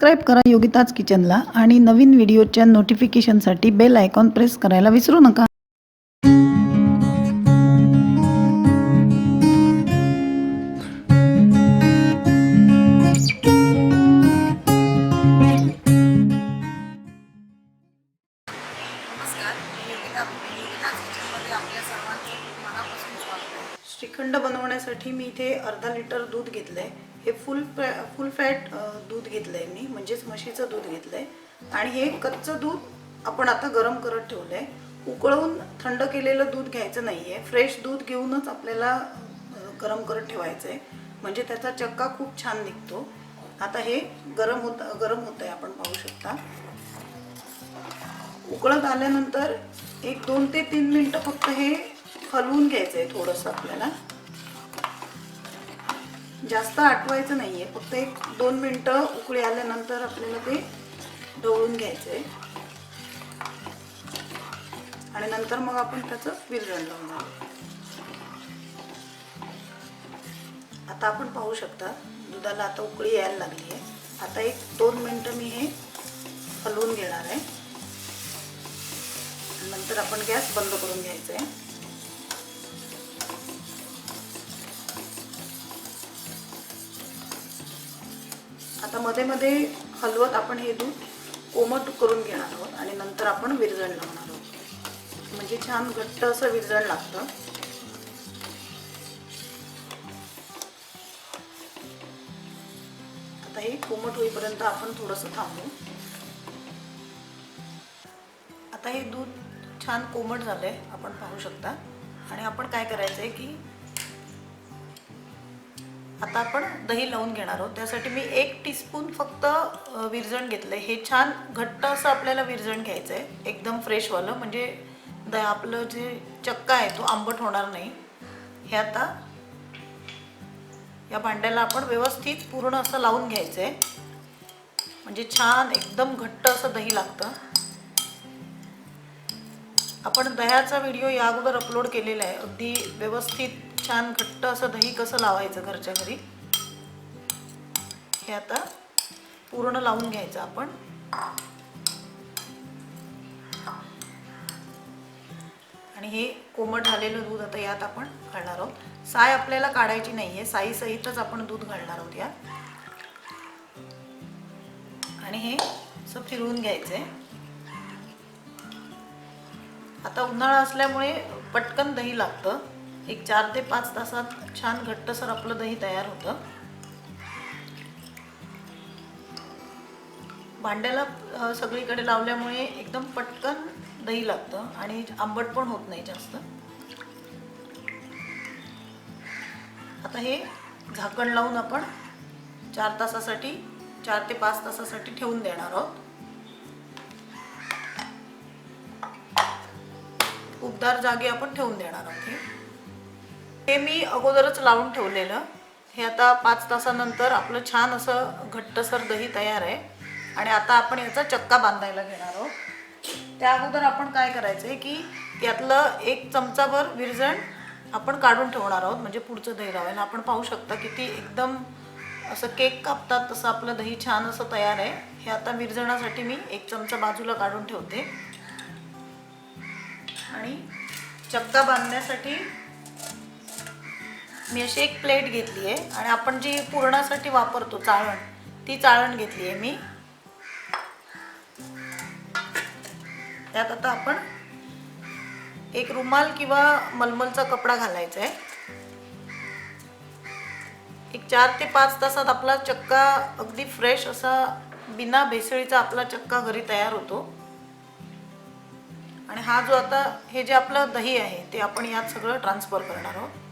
Subscribe करा योगिताज किचनला आणि नवीन व्हिडिओच्या नोटिफिकेशनसाठी बेल आयकॉन प्रेस करायला विसरू नका. श्रीखंड बनवण्यासाठी मी इथे अर्धा लिटर दूध घेतलं आहे हे फुल फॅ फुल फॅट दूध घेतलं आहे मी. म्हणजेच म्हशीचं दूध घेतलं आहे आणि हे कच्चं दूध आपण आता गरम करत ठेवलं आहे उकळून थंड केलेलं दूध घ्यायचं नाही आहे फ्रेश दूध घेऊनच आपल्याला गरम करत ठेवायचं आहे म्हणजे त्याचा चक्का खूप छान निघतो. आता हे गरम होत गरम होतं आहे आपण पाहू शकता. उकळत आल्यानंतर एक दोन ते तीन मिनटं फक्त हे हलवून घ्यायचं आहे थोडंसं आपल्याला. जास्त आटवायचं नाही आहे फक्त एक दोन मिनटं उकळी आल्यानंतर आपल्याला ते ढवळून घ्यायचं आहे आणि नंतर मग आपण त्याचं विरजण लावणार आता आपण पाहू शकता दुधाला आता उकळी यायला लागली आहे आता एक दोन मिनटं मी हे हलवून घेणार आहे. नंतर आपण गॅस बंद करून घ्यायचा आहे आता मध्ये मध्ये हलवत आपण हे दूध कोमट करून घेणार आहोत आणि नंतर आपण विरजण लावणार आहोत. म्हणजे छान घट्ट असं विरजण लागतं. आता हे कोमट होईपर्यंत आपण थोडंसं थांबू. आता हे दूध छान कोमट झालंय आपण पाहू शकता. आणि आपण काय करायचं आहे की आता आपण दही लावून घेणार आहोत. त्यासाठी मी एक टीस्पून फक्त विरजण घेतलं आहे हे छान घट्ट असं आपल्याला विरजण घ्यायचं आहे एकदम फ्रेशवालं म्हणजे द आपलं जे चक्का आहे तो आंबट होणार नाही. हे आता या भांड्याला आपण व्यवस्थित पूर्ण असं लावून घ्यायचं आहे म्हणजे छान एकदम घट्ट असं दही लागतं. आपण दह्याचा व्हिडिओ या अगोदर अपलोड केलेला आहे. अगदी व्यवस्थित छान घट्ट असं दही कसं लावायचं घरच्या घरी? हे आता पूर्ण लावून घ्यायचं आपण. आणि हे कोमट झालेलं दूध आता यात आपण घालणार आहोत. साय आपल्याला काढायची नाही आहे. साईसहितच आपण दूध घालणार आहोत यात. आणि हे असं फिरवून घ्यायचं आहे. आता उन्हाळा असल्यामुळे पटकन दही लागतं. एक चार ते पाच तासात छान घट्टसर आपलं दही तयार होतं. भांड्याला सगळीकडे लावल्यामुळे एकदम पटकन दही लागतं आणि आंबट पण होत नाही जास्त. आता हे झाकण लावून आपण चार तासासाठी चार ते पाच तासासाठी ठेवून देणार आहोत. उबदार जागी आपण ठेवून देणार आहोत हे. हे मी अगोदरच लावून ठेवलेलं. हे आता पाच तासानंतर आपलं छान असं घट्टसर दही तयार आहे. आणि आता आपण याचा चक्का बांधायला घेणार आहोत. त्या अगोदर आपण काय करायचं आहे की यातलं एक चमचाभर विरजण आपण काढून ठेवणार आहोत म्हणजे पुढचं दही लावायला. आपण पाहू शकता किती एकदम असं केक कापतात तसं आपलं दही छान असं तयार आहे. हे आता विरजणासाठी मी एक चमचा बाजूला काढून ठेवते. आणि चक्का बांधण्यासाठी मी अशी एक प्लेट घेतली आहे आणि आपण जी पुरणासाठी वापरतो चाळण ती चाळण घेतली आहे मी. त्यात आता आपण एक रुमाल किंवा मलमलचा कपडा घालायचा आहे. एक चार ते पाच तासात आपला चक्का अगदी फ्रेश असा बिना भेसळीचा आपला चक्का घरी तयार होतो. आणि हा जो आता हे जे आपलं दही आहे ते आपण यात सगळं ट्रान्सफर करणार आहोत.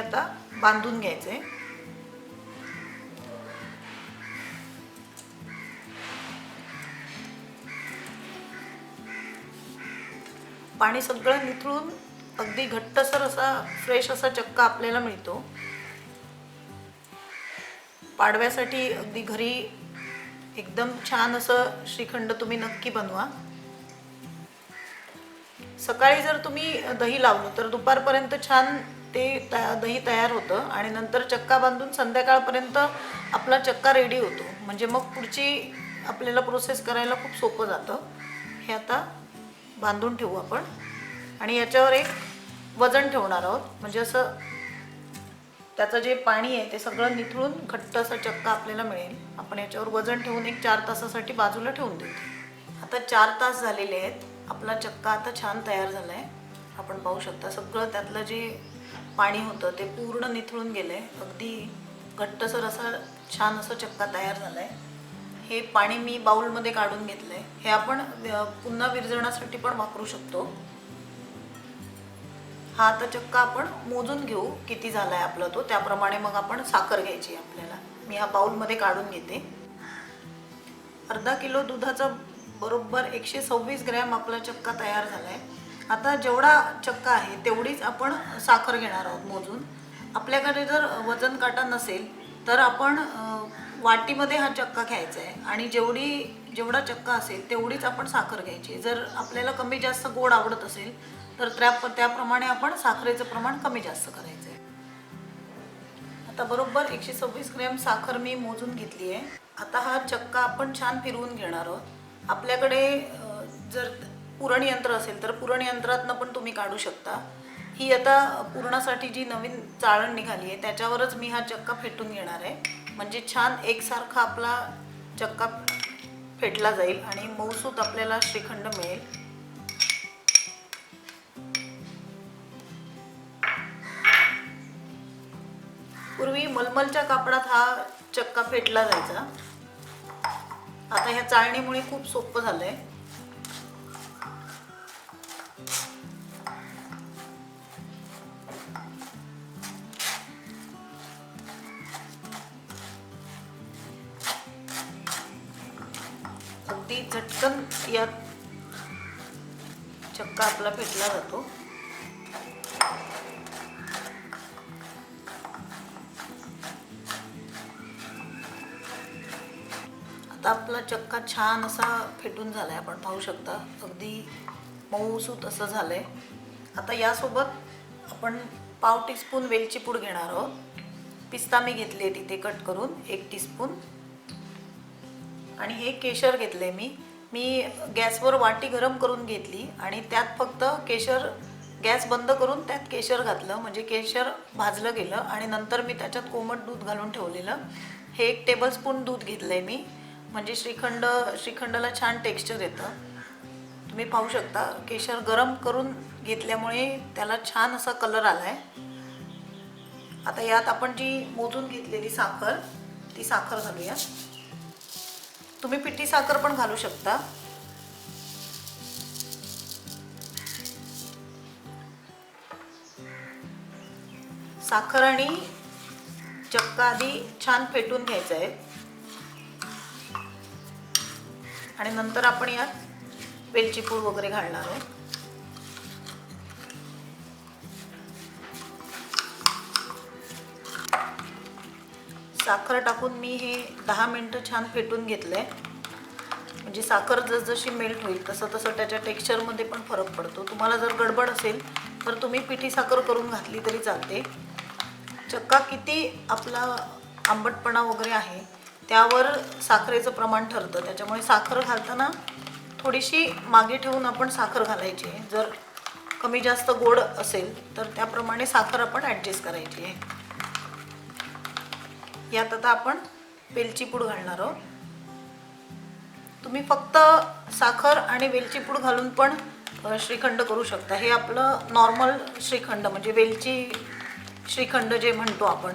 आता बांधून घ्यायचे. पाणी सगळं निथळून अगदी घट्टसर असा फ्रेश असा चक्का आपल्याला मिळतो. पाडव्यासाठी अगदी घरी एकदम छान असं श्रीखंड तुम्ही नक्की बनवा. सकाळी जर तुम्ही दही लावलं तर दुपारपर्यंत छान ते तया दही तयार होतं आणि नंतर चक्का बांधून संध्याकाळपर्यंत आपला चक्का रेडी होतो. म्हणजे मग पुढची आपल्याला प्रोसेस करायला खूप सोपं जातं. हे आता बांधून ठेवू आपण. आणि याच्यावर एक वजन ठेवणार आहोत. म्हणजे असं त्याचं जे पाणी आहे ते सगळं निथळून घट्ट असा चक्का आपल्याला मिळेल. आपण याच्यावर वजन ठेवून एक चार तासासाठी बाजूला ठेवून देऊ आता चार तास झालेले आहेत. आपला चक्का आता छान तयार झाला आहे आपण पाहू शकता. सगळं त्यातलं जे पाणी होतं ते पूर्ण निथळून गेलं आहे अगदी घट्टसर असा छान असं चक्का तयार झाला आहे हे पाणी मी बाउलमध्ये काढून घेतलं आहे हे आपण पुन्हा विरजण्यासाठी पण वापरू शकतो. हा आता चक्का आपण मोजून घेऊ किती झाला आहे आपला तो. त्याप्रमाणे मग आपण साखर घ्यायची आपल्याला. मी हा बाउलमध्ये काढून घेते. अर्धा किलो दुधाचा बरोबर एकशे सव्वीस ग्रॅम आपला चक्का तयार झाला आहे आता जेवढा चक्का आहे तेवढीच आपण साखर घेणार आहोत मोजून. आपल्याकडे जर वजन काटा नसेल तर आपण वाटीमध्ये हा चक्का घ्यायचा आहे. आणि जेवढी जेवढा चक्का असेल तेवढीच आपण साखर घ्यायची जर आपल्याला कमी जास्त गोड आवडत असेल तर त्या त्याप्रमाणे आपण साखरेचं प्रमाण कमी जास्त करायचं आहे. आता बरोबर एकशे सव्वीस ग्रॅम साखर मी मोजून घेतली आहे. आता हा चक्का आपण छान फिरवून घेणार आहोत. आपल्याकडे जर पुरणयंत्र असेल तर पुरणयंत्रातनं पण तुम्ही काढू शकता. ही आता पुरणासाठी जी नवीन चाळण निघाली आहे त्याच्यावरच मी हा चक्का फेटून घेणार आहे. म्हणजे छान एकसारखा आपला चक्का फेटला जाईल आणि मऊसूत आपल्याला श्रीखंड मिळेल. पूर्वी मलमलच्या कापडात हा चक्का फेटला जायचा. आता ह्या चाळणीमुळे खूप सोपं झालंय. आहे झटकन यात चक्का आपला फेटला जातो. आता आपला चक्का छान असा फेटून झालाय आपण पाहू शकता. अगदी मऊसूत असं झालंय. आता यासोबत आपण पाव टीस्पून वेलची पूड घेणार आहोत. पिस्ता मी घेतले तिथे कट करून एक टीस्पून. आणि हे केशर घेतले मी. मी गॅसवर वाटी गरम करून घेतली आणि त्यात फक्त केशर गॅस बंद करून त्यात केशर घातलं. म्हणजे केशर भाजलं गेलं आणि नंतर मी त्याच्यात कोमट दूध घालून ठेवलेलं. हे एक टेबलस्पून दूध घेतलं आहे मी. म्हणजे श्रीखंड श्रीखंडाला छान टेक्स्चर येतं. तुम्ही पाहू शकता केशर गरम करून घेतल्यामुळे त्याला छान असा कलर आला आहे आता यात आपण जी मोजून घेतलेली साखर ती साखर घालूया. तुम्ही पिठी साखर पण घालू शकता. साखर आणि चक्का आधी छान फेटून घ्यायचं आहे आणि नंतर आपण यात वेलची पूड वगैरे घालणार आहोत. साखर टाकून मी हे दहा मिनटं छान फेटून घेतलं आहे म्हणजे साखर जसजशी मेल्ट होईल तसं तसं त्याच्या टेक्स्चरमध्ये पण फरक पडतो. तुम्हाला जर गडबड असेल तर तुम्ही पिठी साखर करून घातली तरी चालते. चक्का किती आपला आंबटपणा वगैरे आहे त्यावर साखरेचं प्रमाण ठरतं. त्याच्यामुळे साखर घालताना थोडीशी मागे ठेवून आपण साखर घालायची आहे. जर कमी जास्त गोड असेल तर त्याप्रमाणे साखर आपण ॲडजस्ट करायची आहे. यात आता आपण वेलची पूड घालणार आहोत. तुम्ही फक्त साखर आणि वेलची पूड घालून पण श्रीखंड करू शकता. हे आपलं नॉर्मल श्रीखंड म्हणजे वेलची श्रीखंड जे म्हणतो आपण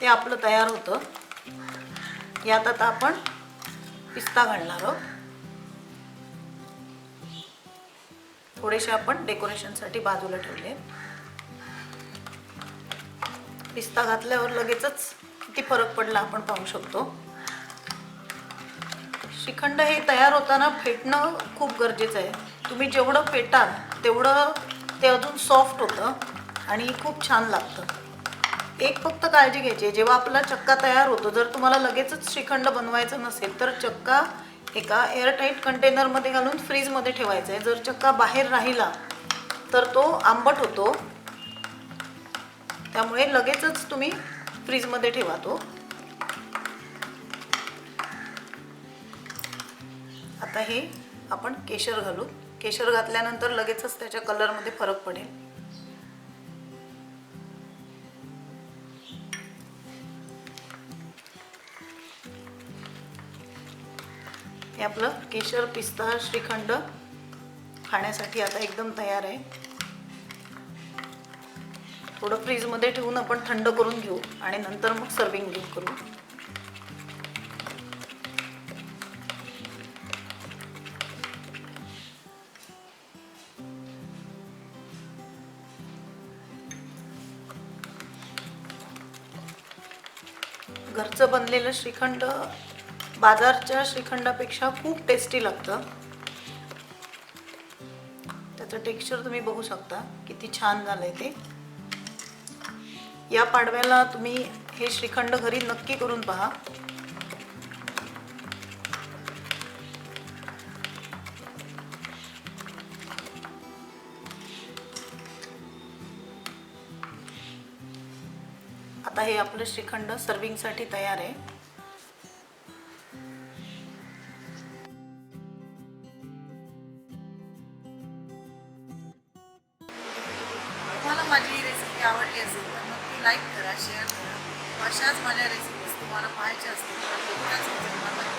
ते आपलं तयार होतं. यात आता आपण पिस्ता घालणार आहोत. थोडेसे आपण डेकोरेशनसाठी बाजूला ठेवले. पिस्ता घातल्यावर लगेचच किती फरक पडला आपण पाहू शकतो. श्रीखंड हे तयार होताना फेटणं खूप गरजेचं आहे. तुम्ही जेवढं फेटाल तेवढं ते अजून सॉफ्ट होतं आणि खूप छान लागतं. एक फक्त काळजी घ्यायची जेव्हा आपला चक्का तयार होतो जर तुम्हाला लगेचच श्रीखंड बनवायचं नसेल तर चक्का एका एअरटाईट कंटेनरमध्ये घालून फ्रीजमध्ये ठेवायचा आहे. जर चक्का बाहेर राहिला तर तो आंबट होतो. त्यामुळे लगेचच तुम्ही फ्रीजमध्ये ठेवा तो. आता हे आपण केशर घालू. केशर घातल्यानंतर लगेचच त्याच्या कलरमध्ये फरक पडेल. हे आपलं केशर पिस्ता श्रीखंड खाण्यासाठी आता एकदम तयार आहे. थोडं फ्रीजमध्ये ठेवून आपण थंड करून घेऊ आणि नंतर मग सर्विंग करू. घरचं बनलेलं श्रीखंड बाजारच्या श्रीखंडापेक्षा खूप टेस्टी लागतं. त्याचं टेक्स्चर तुम्ही बघू शकता. किती छान झालंय ते. या पाडव्याला तुम्ही हे श्रीखंड घरी नक्की करून पहा. आता हे आपलं श्रीखंड सर्विंगसाठी तयार आहे. तुम्हाला माझी रेसिपी आवडली असेल तर लाईक करा शेअर करा. अशाच माझ्या रेसिपीज तुम्हाला पाहायच्या असतील तर